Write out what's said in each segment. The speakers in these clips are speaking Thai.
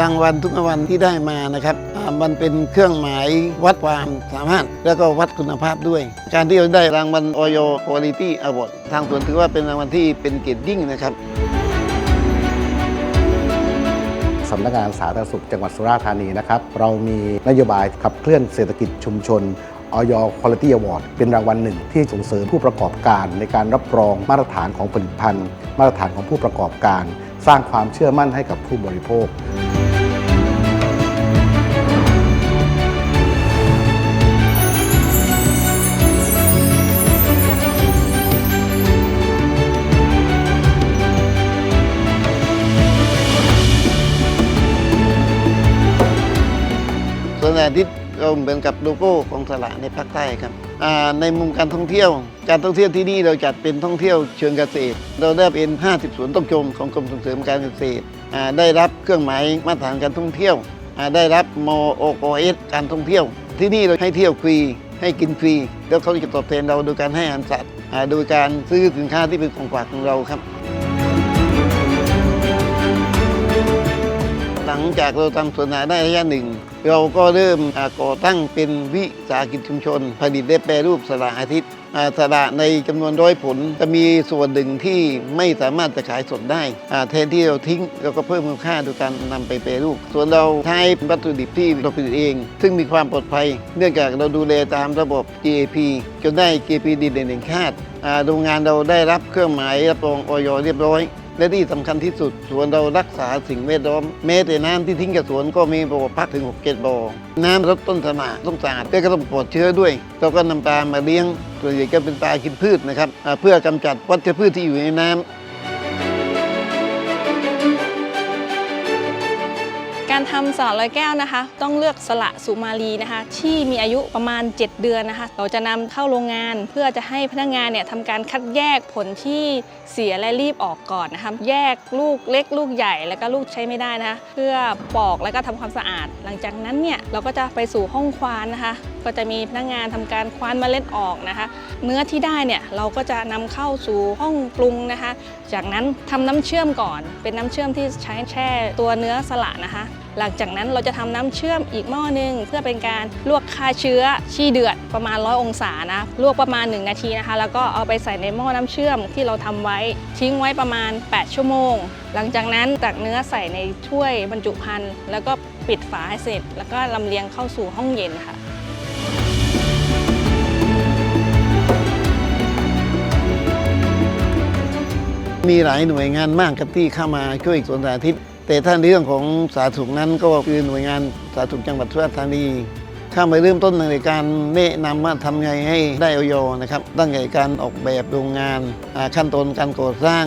รางวัลทุกรางวัลที่ได้มานะครับ มันเป็นเครื่องหมายวัดความสามารถ แล้วก็วัดคุณภาพด้วย การที่เราได้รางวัล Oyo Quality Award ทางสวนถือว่าเป็นรางวัลที่เป็นเกียรติยิ่งนะครับสำนักงานสาธารณสุขจังหวัดสุราษฎร์ธานีนะครับเรามีนโยบายขับเคลื่อนเศรษฐกิจชุมชนออย Quality Award เป็นรางวัลหนึ่งที่ส่งเสริมผู้ประกอบการในการรับรองมาตรฐานของผลิตภัณฑ์ มาตรฐานของผู้ประกอบการ สร้างความเชื่อมั่นให้กับผู้บริโภค ทิตย์เราเหมือนกับโลโก้ของสละในภาคใต้ครับในมุมการท่องเที่ยว การท่องเที่ยวที่นี่เราจัดเป็นท่องเที่ยวเชิงเกษตร เราได้เป็น 50สวนต้องชมของกรมส่งเสริมการเกษตร ได้รับเครื่องหมายมาตรฐานการท่องเที่ยว ได้รับมโอโอเอสการท่องเที่ยว ที่นี่เราให้เที่ยวฟรีให้กินฟรี แล้วเขาจะตอบแทนเราโดยการให้อาหารสัตว์โดยการซื้อสินค้าที่เป็นของฝากของเราครับ จากเราทำสวนสาธาได้ระยะหนึ่ง เราก็เริ่มก่อตั้งเป็นวิสาหกิจชุมชน ผลิตและแปรรูปสละอาทิตย์อ่าสละในจำนวนร้อยผลจะมีส่วนหนึ่งที่ไม่สามารถจะขายสดได้แทนที่เราทิ้งเราก็เพิ่มมูลค่าโดยการนำไปแปรรูป ส่วนเราใช้วัตถุดิบที่เราผลิตเอง ซึ่งมีความปลอดภัย เนื่องจากเราดูแลตามระบบ GAP จนได้ GAP ดีเด่นแห่งชาติโรงงานเราได้รับเครื่องหมายรับรองออยเรียบร้อย และที่สำคัญที่สุดสวนเรารักษาสิ่งแวดล้อมแม้แต่น้ำที่ทิ้งกับสวนก็มีบ่อพักถึง6เกตบ่อน้ำรดต้นสมาต้องสะอาดและก็ต้องปลอดเชื้อด้วย เราก็นำปลามาเลี้ยงส่วนใหญ่ก็เป็นปลากินพืชนะครับเพื่อกำจัดวัชพืชที่อยู่ในน้ำ การทำสละร้อยแก้วนะคะ ต้องเลือกสละสุมาลีนะคะ ที่มีอายุประมาณ 7 เดือนนะคะ เราจะนำเข้าโรงงานเพื่อจะให้พนักงานเนี่ยทำการคัดแยกผลที่เสียและรีบออกก่อนนะคะ แยกลูกเล็กลูกใหญ่แล้วก็ลูกใช้ไม่ได้นะคะ เพื่อปอกแล้วก็ทำความสะอาด หลังจากนั้นเนี่ยเราก็จะไปสู่ห้องควานนะคะ ก็จะมีพนักงานทำการควานเมล็ดออกนะคะ เนื้อที่ได้เนี่ยเราก็จะนำเข้าสู่ห้องปรุงนะคะ จากนั้นทำน้ำเชื่อมก่อน เป็นน้ำเชื่อมที่ใช้แช่ตัวเนื้อสละนะคะ หลังจากนั้นเราจะทำน้ำเชื่อมอีกหม้อหนึง เพื่อเป็นการลวกฆ่าเชื้อชี่เดือดประมาณ100องศานะลวกประมาณ 1 นาทีนะคะ แล้วก็เอาไปใส่ในหม้อน้ำเชื่อมที่เราทำไว้ทิ้งไว้ประมาณ 8 ชั่วโมง หลังจากนั้นตักเนื้อใส่ในถ้วยบรรจุภัณฑ์แล้วก็ปิดฝาให้เสร็จ แล้วก็ลำเลียงเข้าสู่ห้องเย็นค่ะมีหลายหน่วยงานมากครับที่เข้ามาช่วยสวนสาธิต แต่ถ้าเรื่องของสาธารณสุขนั้นก็คือหน่วยงานสาธารณสุขจังหวัดสุราษฎร์ธานีข้ามาเริ่มต้นในการแนะนำว่าทำไงให้ได้ออยนะครับ ตั้งแต่การออกแบบโรงงานขั้นตอนการก่อสร้าง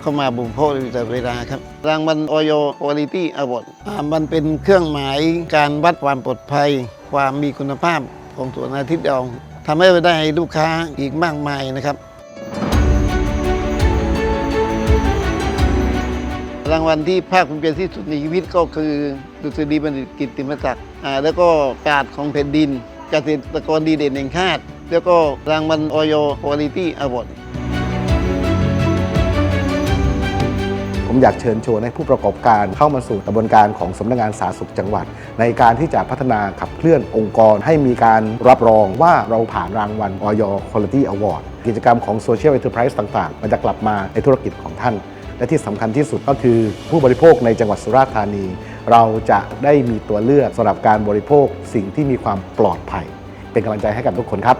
เข้ามาบุพโภคอยู่ตลอดเวลาครับรางวัลออย Quality Award อ่ามันเป็นเครื่องหมายการวัดความปลอดภัย ความมีคุณภาพของสวนอาทิตย์เราทำให้ได้ลูกค้าอีกมากมายนะครับ รางวัลที่ภาคภูมิใจที่สุดในชีวิตก็คือดุษฎีบัณฑิตกิตติมศักดิ์แล้วก็กาดของแผ่นดินเกษตรกรดีเด่นแห่งชาติ แล้วก็รางวัลออย Quality Award ผมอยากเชิญชวนให้ผู้ประกอบการเข้ามาสู่กระบวนการของสำนักงานสาธารณสุขจังหวัด ในการที่จะพัฒนาขับเคลื่อนองค์กร ให้มีการรับรองว่าเราผ่านรางวัลออย Quality Award กิจกรรมของ Social Enterprise ต่างๆ มันจะกลับมาในธุรกิจของท่าน และที่สำคัญที่สุดก็คือผู้บริโภคในจังหวัดสุราษฎร์ธานี เราจะได้มีตัวเลือกสำหรับการบริโภคสิ่งที่มีความปลอดภัย เป็นกำลังใจให้กับทุกคนครับ